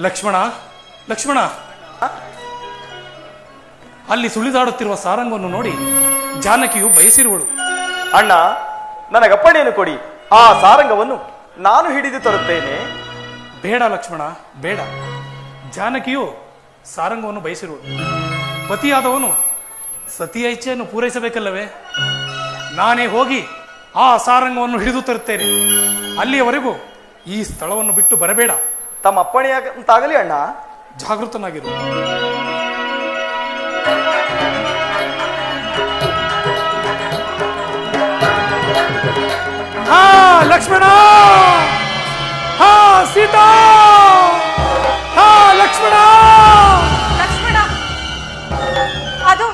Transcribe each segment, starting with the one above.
ಲಕ್ಷ್ಮಣ ಲಕ್ಷ್ಮಣ. ಅಲ್ಲಿ ಸುಳಿದಾಡುತ್ತಿರುವ ಸಾರಂಗವನ್ನು ನೋಡಿ ಜಾನಕಿಯು ಬಯಸಿರುವಳು. ಅಣ್ಣ ನನಗಪ್ಪಣೆಯನ್ನು ಕೊಡಿ. ಆ ಸಾರಂಗವನ್ನು ನಾನು ಹಿಡಿದು ತರುತ್ತೇನೆ. ಬೇಡ ಲಕ್ಷ್ಮಣ ಬೇಡ. ಜಾನಕಿಯು ಸಾರಂಗವನ್ನು ಬಯಸಿರುವಳು. ಪತಿಯಾದವನು ಸತಿಯ ಇಚ್ಛೆಯನ್ನು ಪೂರೈಸಬೇಕಲ್ಲವೇ? ನಾನೇ ಹೋಗಿ ಆ ಸಾರಂಗವನ್ನು ಹಿಡಿದು ತರುತ್ತೇನೆ. ಅಲ್ಲಿಯವರೆಗೂ ಈ ಸ್ಥಳವನ್ನು ಬಿಟ್ಟು ಬರಬೇಡ. ತಮ್ಮ ಅಪ್ಪಣೆಯಾಗಂತಾಗಲಿ ಅಣ್ಣ. ಜಾಗೃತನಾಗಿರು. ಹಾ ಲಕ್ಷ್ಮಣ! ಹಾ ಸೀತಾ! ಹಾ ಲಕ್ಷ್ಮಣ! ಲಕ್ಷ್ಮಣ ಅದು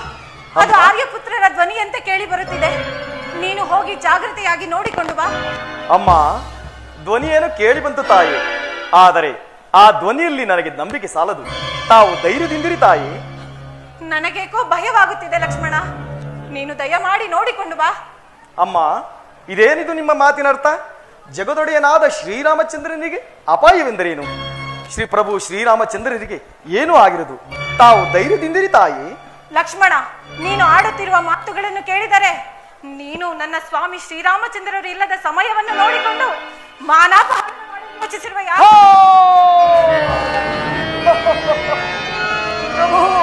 ಅದು ಆರ್ಯಪುತ್ರರ ಅಂತ ಕೇಳಿ ಬರುತ್ತಿದೆ. ನೀನು ಹೋಗಿ ಜಾಗೃತಿಯಾಗಿ ನೋಡಿಕೊಂಡು ಬಾ. ಅಮ್ಮ ಧ್ವನಿಯೇನು ಕೇಳಿ ಬಂತು ತಾಯಿ. ಆದರೆ ಆ ಧ್ವನಿಯಲ್ಲಿ ನನಗೆ ನಂಬಿಕೆ ಸಾಲದು. ತಾವು ಧೈರ್ಯದಿಂದಿರಿ ತಾಯಿ. ನನಗೇಕೋ ಭಯವಾಗುತ್ತಿದೆ ಲಕ್ಷ್ಮಣ. ನೀನು ದಯ ಮಾಡಿ ನೋಡಿಕೊಂಡು ಬಾ. ಅಮ್ಮ ಇದೇನಿದು ನಿಮ್ಮ ಮಾತಿನ ಅರ್ಥ? ಜಗದೊಡೆಯನಾದ ಶ್ರೀರಾಮಚಂದ್ರನಿಗೆ ಅಪಾಯವೆಂದರೇನು? ಶ್ರೀ ಪ್ರಭು ಶ್ರೀರಾಮಚಂದ್ರನಿಗೆ ಏನೂ ಆಗಿರದು. ತಾವು ಧೈರ್ಯದಿಂದಿರಿ ತಾಯಿ. ಲಕ್ಷ್ಮಣ ನೀನು ಆಡುತ್ತಿರುವ ಮಾತುಗಳನ್ನು ಕೇಳಿದರೆ ನೀನು ನನ್ನ ಸ್ವಾಮಿ ಶ್ರೀರಾಮಚಂದ್ರರು ಇಲ್ಲದ ಸಮಯವನ್ನು ನೋಡಿಕೊಂಡು ಮಾನಾಪಹಾರ ಮಾಡಲು ಯೋಚಿಸಿರುವ ಯಾವ ಪ್ರಭು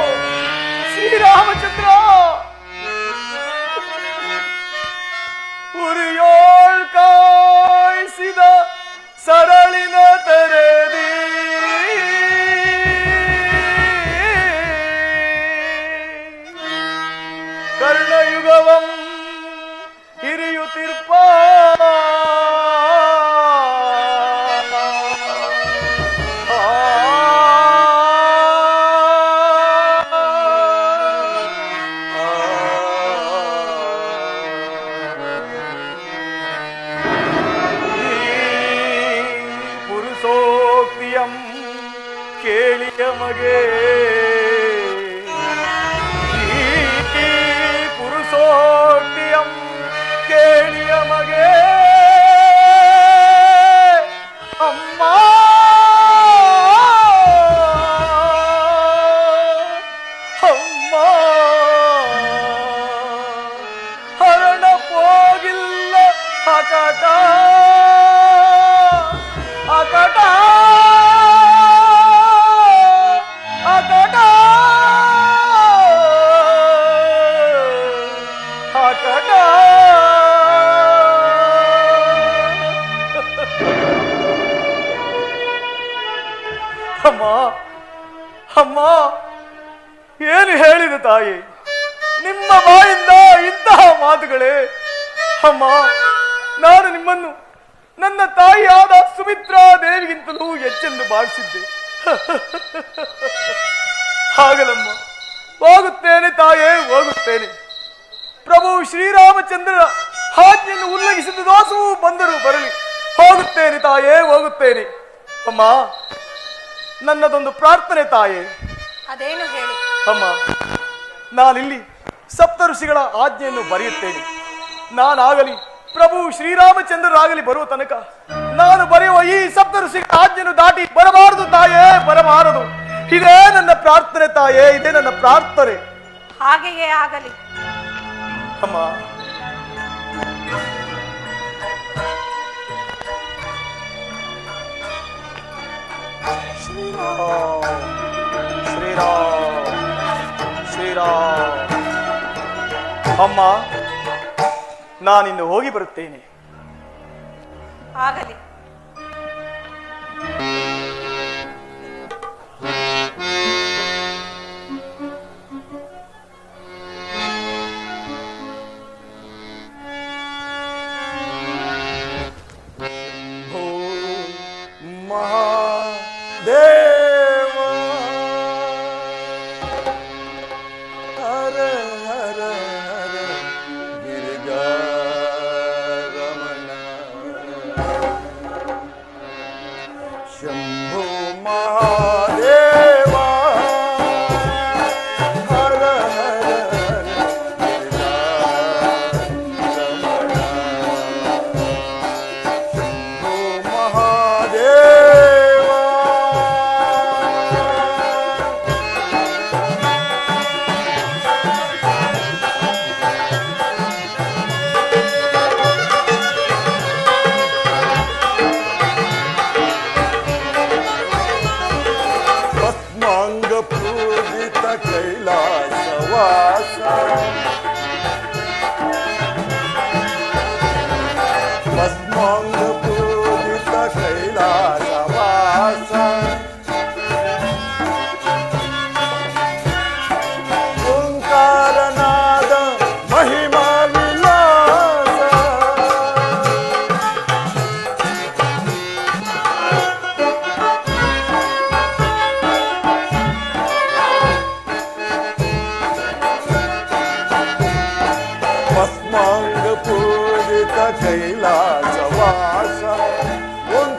ಈ ಪುರುಷೋಕ್ತಿಯಂ ಕೇಳಿಯ ಮಗೆ. ಅಮ್ಮ. ಅಮ್ಮ. ಅಮ್ಮ ಅಮ್ಮ, ಏನು ಹೇಳಿದೆ ತಾಯಿ? ನಿಮ್ಮ ಬಾಯಿಂದ ಇಂತಹ ಮಾತುಗಳೇ? ಅಮ್ಮ, ನಾನು ನಿಮ್ಮನ್ನು ನನ್ನ ತಾಯಿಯಾದ ಸುಮಿತ್ರಾ ದೇವಿಗಿಂತಲೂ ಹೆಚ್ಚೆಂದು ಭಾವಿಸಿದ್ದೆ. ಹಾಗಲಮ್ಮ ಹೋಗುತ್ತೇನೆ ತಾಯೇ, ಹೋಗುತ್ತೇನೆ. ಪ್ರಭು ಶ್ರೀರಾಮಚಂದ್ರರ ಹಾಜ್ಞೆಯನ್ನು ಉಲ್ಲಂಘಿಸಿದ ದೋಸವೂ ಬಂದರೂ ಬರಲಿ. ಹೋಗುತ್ತೇನೆ ತಾಯೇ, ಹೋಗುತ್ತೇನೆ. ಅಮ್ಮ ನನ್ನದೊಂದು ಪ್ರಾರ್ಥನೆ ತಾಯೇ. ಅದೇನು ಹೇಳಿ? ಅಮ್ಮ ನಾನಿಲ್ಲಿ ಸಪ್ತ ಋಷಿಗಳ ಆಜ್ಞೆಯನ್ನು ಬರೆಯುತ್ತೇನೆ. ನಾನಾಗಲಿ ಪ್ರಭು ಶ್ರೀರಾಮಚಂದ್ರರಾಗಲಿ ಬರುವ ತನಕ ನಾನು ಬರೆಯುವ ಈ ಸಪ್ತ ಋಷಿಗಳ ಆಜ್ಞೆಯನ್ನು ದಾಟಿ ಬರಬಾರದು ತಾಯೇ ಬರಬಾರದು. ಇದೇ ನನ್ನ ಪ್ರಾರ್ಥನೆ ತಾಯೇ ಇದೇ ನನ್ನ ಪ್ರಾರ್ಥನೆ. ಹಾಗೆಯೇ ಆಗಲಿ. ಅಮ್ಮ ಶ್ರೀರಾಮ್. ಶ್ರೀರಾಮ್. ಶ್ರೀರಾಮ್ ಅಮ್ಮ ನಾನಿನ್ನು ಹೋಗಿ ಬರುತ್ತೇನೆ. ಆಗಲಿ.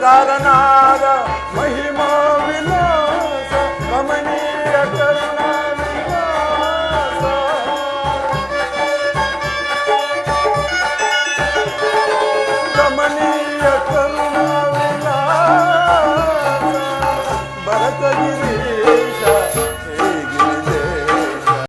cara nada, mas